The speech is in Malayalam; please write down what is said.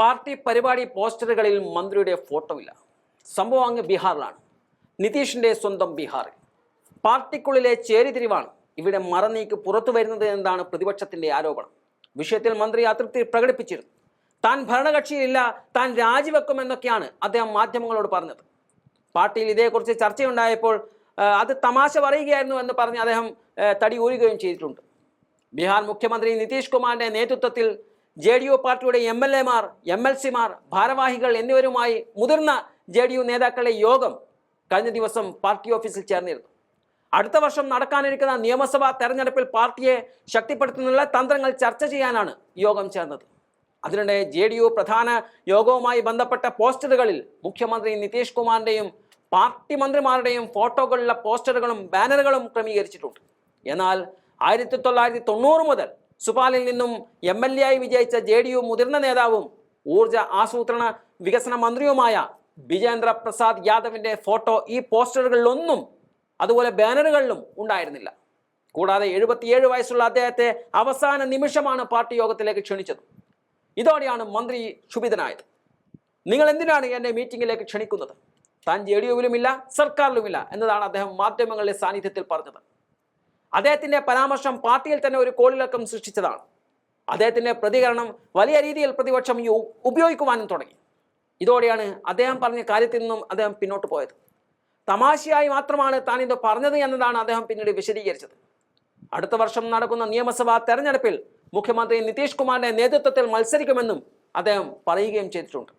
പാർട്ടി പരിപാടി പോസ്റ്ററുകളിൽ മന്ത്രിയുടെ ഫോട്ടോ ഇല്ല സംഭവം അങ്ങ് ബീഹാറിലാണ്. നിതീഷിന്റെ സ്വന്തം ബീഹാറിൽ. പാർട്ടിക്കുള്ളിലെ ചേരിതിരിവാണ് ഇവിടെ മറനീക്ക് പുറത്തു വരുന്നത് എന്നതാണ് പ്രതിപക്ഷത്തിന്റെ ആരോപണം. വിഷയത്തിൽ മന്ത്രി അതൃപ്തി പ്രകടിപ്പിച്ചിരുന്നു. താൻ ഭരണകക്ഷിയിലില്ല താൻ രാജിവെക്കുമെന്നൊക്കെയാണ് അദ്ദേഹം മാധ്യമങ്ങളോട് പറഞ്ഞത്. പാർട്ടിയിൽ ഇതേക്കുറിച്ച് ചർച്ചയുണ്ടായപ്പോൾ അത് തമാശ പറയുകയായിരുന്നു എന്ന് പറഞ്ഞ് അദ്ദേഹം തടി ഊരുകയും ചെയ്തിട്ടുണ്ട്. ബീഹാർ മുഖ്യമന്ത്രി നിതീഷ് കുമാറിന്റെ നേതൃത്വത്തിൽ ജെ ഡി യു പാർട്ടിയുടെ എം എൽ എമാർ എം എൽ സിമാർ ഭാരവാഹികൾ എന്നിവരുമായി മുതിർന്ന ജെ ഡി യു നേതാക്കളുടെ യോഗം കഴിഞ്ഞ ദിവസം പാർട്ടി ഓഫീസിൽ ചേർന്നിരുന്നു. അടുത്ത വർഷം നടക്കാനിരിക്കുന്ന നിയമസഭാ തെരഞ്ഞെടുപ്പിൽ പാർട്ടിയെ ശക്തിപ്പെടുത്തുന്നതിനുള്ള തന്ത്രങ്ങൾ ചർച്ച ചെയ്യാനാണ് യോഗം ചേർന്നത്. അതിനിടെ ജെ ഡി യു പ്രധാന യോഗവുമായി ബന്ധപ്പെട്ട പോസ്റ്ററുകളിൽ മുഖ്യമന്ത്രി നിതീഷ് കുമാറിന്റെയും പാർട്ടി മന്ത്രിമാരുടെയും ഫോട്ടോകളുള്ള പോസ്റ്ററുകളും ബാനറുകളും ക്രമീകരിച്ചിട്ടുണ്ട്. എന്നാൽ ആയിരത്തി തൊള്ളായിരത്തി തൊണ്ണൂറ് മുതൽ സുപാലിൽ നിന്നും എം എൽ എ ആയി വിജയിച്ച ജെ ഡി യു മുതിർന്ന നേതാവും ഊർജ ആസൂത്രണ വികസന മന്ത്രിയുമായ വിജേന്ദ്ര പ്രസാദ് യാദവിന്റെ ഫോട്ടോ ഈ പോസ്റ്ററുകളിലൊന്നും അതുപോലെ ബാനറുകളിലും ഉണ്ടായിരുന്നില്ല. കൂടാതെ എഴുപത്തിയേഴ് വയസ്സുള്ള അദ്ദേഹത്തെ അവസാന നിമിഷമാണ് പാർട്ടി യോഗത്തിലേക്ക് ക്ഷണിച്ചത്. ഇതോടെയാണ് മന്ത്രി ക്ഷുഭിതനായത്. നിങ്ങൾ എന്തിനാണ് എന്നെ മീറ്റിംഗിലേക്ക് ക്ഷണിക്കുന്നത്? താൻ ജെ ഡി യുവിലുമില്ല സർക്കാരിലുമില്ല എന്നതാണ് അദ്ദേഹം മാധ്യമങ്ങളുടെ സാന്നിധ്യത്തിൽ പറഞ്ഞത്. അദ്ദേഹത്തിന്റെ പരാമർശം പാർട്ടിയിൽ തന്നെ ഒരു കോളിളക്കം സൃഷ്ടിച്ചതാണ്. അദ്ദേഹത്തിന്റെ പ്രതികരണം വലിയ രീതിയിൽ പ്രതിപക്ഷം ഉപയോഗിക്കുവാനും തുടങ്ങി. ഇതോടെയാണ് അദ്ദേഹം പറഞ്ഞ കാര്യത്തിൽ നിന്നും അദ്ദേഹം പിന്നോട്ട് പോയത്. തമാശയായി മാത്രമാണ് താൻ ഇത് പറഞ്ഞത് എന്നതാണ് അദ്ദേഹം പിന്നീട് വിശദീകരിച്ചത്. അടുത്ത വർഷം നടക്കുന്ന നിയമസഭാ തെരഞ്ഞെടുപ്പിൽ മുഖ്യമന്ത്രി നിതീഷ് കുമാറിന്റെ നേതൃത്വത്തിൽ മത്സരിക്കുമെന്നും അദ്ദേഹം പറയുകയും ചെയ്തിട്ടുണ്ട്.